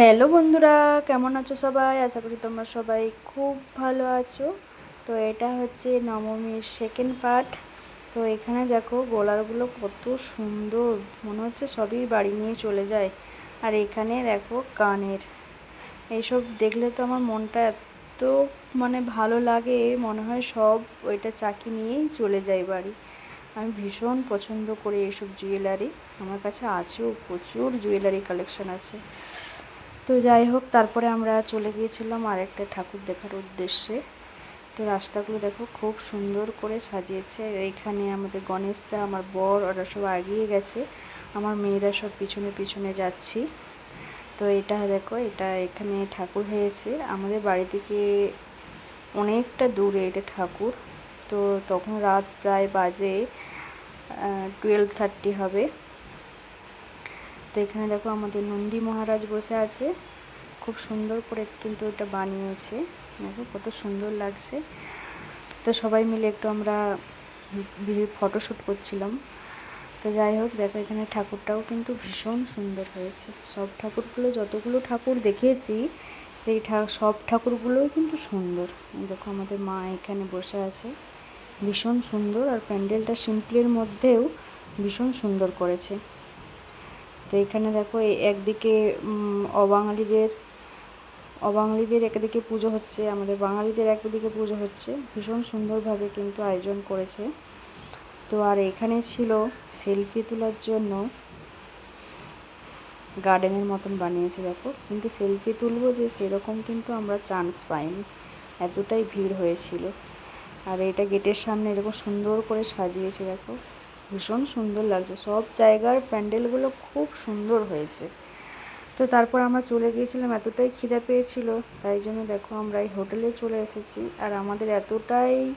Hello বন্ধুরা, কেমন আছো সবাই? আশা করি তোমরা সবাই খুব ভালো আছো। তো এটা হচ্ছে নবমীর সেকেন্ড পার্ট তো এখানে দেখো গোলারগুলো কত সুন্দর, মনে হচ্ছে সবই বাড়ি নিয়ে চলে যায়। আর এখানে দেখো কানের। এইসব দেখলে তো আমার মনটা এত মানে ভালো লাগে, মনে হয় সব ওইটা চাকি নিয়েই চলে যায় বাড়ি। আমি ভীষণ পছন্দ করি এইসব জুয়েলারি আমার কাছে আছেও প্রচুর জুয়েলারি কালেকশন আছে। তো যাই হোক, তারপরে আমরা চলে গিয়েছিলাম আর একটা ঠাকুর দেখার উদ্দেশ্যে। তো রাস্তাগুলো দেখো খুব সুন্দর করে সাজিয়েছে। এইখানে আমাদের গণেশদা, আমার বর, ওরা সব এগিয়ে গেছে। আমার মেয়েরা সব পিছনে পিছনে যাচ্ছি। তো এটা দেখো, এটা এখানে ঠাকুর হয়েছে। আমাদের বাড়ি থেকে অনেকটা দূরে এটা ঠাকুর। তো তখন রাত প্রায় বাজে টুয়েলভ থার্টি হবে। তো এখানে দেখো আমাদের নন্দী মহারাজ বসে আছে। খুব সুন্দর করে কিন্তু এটা বানিয়েছে। দেখো কত সুন্দর লাগছে। তো সবাই মিলে একটু আমরা ফটোশ্যুট করছিলাম। তো যাই হোক, দেখো এখানে ঠাকুরটাও কিন্তু ভীষণ সুন্দর হয়েছে। সব ঠাকুরগুলো, যতগুলো ঠাকুর দেখেছি, সেই সব ঠাকুরগুলোই কিন্তু সুন্দর। দেখো আমাদের মা এখানে বসে আছে। ভীষণ সুন্দর। আর প্যান্ডেলটা সিম্পলের মধ্যেও ভীষণ সুন্দর করেছে। তো এখানে দেখো একদিকে অবাঙালিদের অবাঙালিদের একদিকে পুজো হচ্ছে, আমাদের বাঙালিদের একদিকে পুজো হচ্ছে। ভীষণ সুন্দরভাবে কিন্তু আয়োজন করেছে। তো আর এখানে ছিল সেলফি তোলার জন্য গার্ডেনের মতন বানিয়েছে, দেখো। কিন্তু সেলফি তুলবো যে সেরকম কিন্তু আমরা চান্স পাইনি। এতটাই ভিড় হয়েছিল। আর এটা গেটের সামনে এরকম সুন্দর করে সাজিয়েছে, দেখো। ভীষণ সুন্দর লাগছে। সব জায়গার প্যান্ডেলগুলো খুব সুন্দর হয়েছে। তো তারপর আমরা চলে গিয়েছিলাম, এতটাই খিদে পেয়েছিল। তাই জন্য দেখো আমরা এই হোটেলে চলে এসেছি। আর আমাদের এতটাই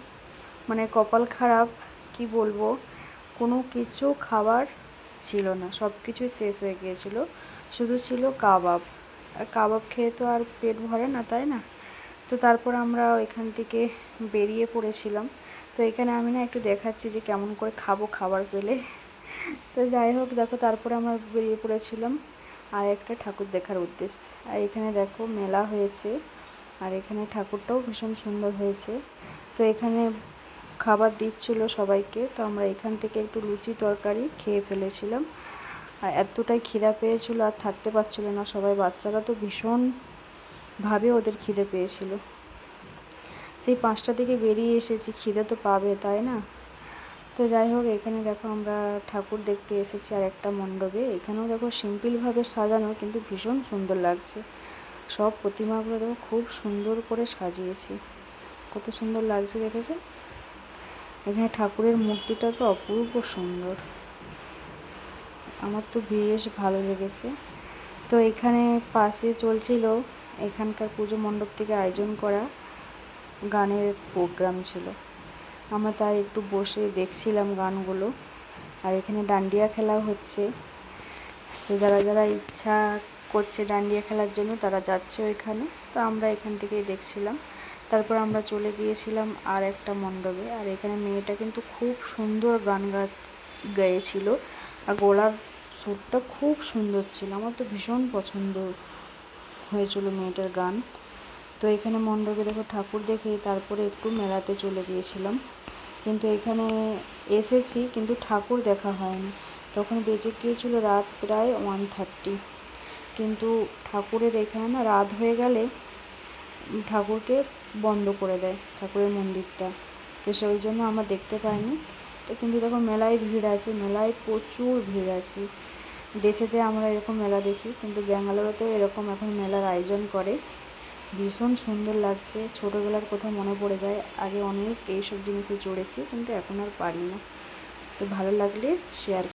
মানে কপাল খারাপ, কি বলব? কোনো কিছু খাবার ছিল না। সব কিছুই শেষ হয়ে গিয়েছিল। শুধু ছিল কাবাব। আর কাবাব খেয়ে তো আর পেট ভরে না, তাই না? তো তারপর আমরা এখান থেকে বেরিয়ে পড়েছিলাম। তো এখানে আমি না একটু দেখাচ্ছি যে কেমন করে খাব খাবার পেলে। তো যাই হোক, দেখো তারপরে আমরা বেরিয়ে পড়েছিলাম আর একটা ঠাকুর দেখার উদ্দেশ্যে। আর এখানে দেখো মেলা হয়েছে আর এখানে ঠাকুরটাও ভীষণ সুন্দর হয়েছে। তো এখানে খাবার দিচ্ছিল সবাইকে, তো আমরা এখান থেকে একটু লুচি তরকারি খেয়ে ফেলেছিলাম। আর এতটাই খিদা পেয়েছিল আর থাকতে পারছিল না। সবাই বাচ্চারা তো ভীষণভাবে ওদের খিদে পেয়েছিল। সেই পাঁচটা থেকে বেরিয়ে এসেছি, খিদে তো পাবে, তাই না? তো যাই হোক, এখানে দেখো আমরা ঠাকুর দেখতে এসেছি আর একটা মণ্ডপে। এখানেও দেখো সিম্পলভাবে সাজানো, কিন্তু ভীষণ সুন্দর লাগছে। সব প্রতিমাগুলো দেখো খুব সুন্দর করে সাজিয়েছে। কত সুন্দর লাগছে, দেখেছে? এখানে ঠাকুরের মূর্তিটা তো অপূর্ব সুন্দর। আমার তো বেশ ভালো লেগেছে। তো এখানে পাশে চলছিল এখানকার পুজো মণ্ডপ থেকে আয়োজন করা গানের প্রোগ্রাম ছিল। আমরা তাই একটু বসে দেখছিলাম গানগুলো। আর এখানে ডান্ডিয়া খেলা হচ্ছে। তো যারা যারা ইচ্ছা করছে ডান্ডিয়া খেলার জন্য, তারা যাচ্ছে ওইখানে। তো আমরা এখান থেকেই দেখছিলাম। তারপর আমরা চলে গিয়েছিলাম আর একটা মণ্ডপে। আর এখানে মেয়েটা কিন্তু খুব সুন্দর গান গা, গেয়েছিল। আর গলার সুরটা খুব সুন্দর ছিল। আমার তো ভীষণ পছন্দ হয়েছিল মেয়েটার গান। তো এখানে মণ্ডপে দেখো ঠাকুর দেখে তারপরে একটু মেলাতে চলে গিয়েছিলাম। কিন্তু এখানে এসেছি কিন্তু ঠাকুর দেখা হয়নি। তখন বেজে গিয়েছিল রাত প্রায় ওয়ান থার্টি কিন্তু ঠাকুরের এখানে না রাত হয়ে গেলে ঠাকুরকে বন্ধ করে দেয় ঠাকুরের মন্দিরটা। তো সেই জন্য আমরা দেখতে পাইনি। তো কিন্তু দেখো মেলায় ভিড় আছে, মেলায় প্রচুর ভিড় আছে। দেশেতে আমরা এরকম মেলা দেখি, কিন্তু ব্যাঙ্গালোরেতে এরকম এখন মেলার আয়োজন করে। ভীষণ সুন্দর লাগছে, ছোটোবেলার কথা মনে পড়ে যায়, আগে অনেক এইসব জিনিসে চড়েছি, কিন্তু এখন আর পারি না তো ভালো লাগলে শেয়ার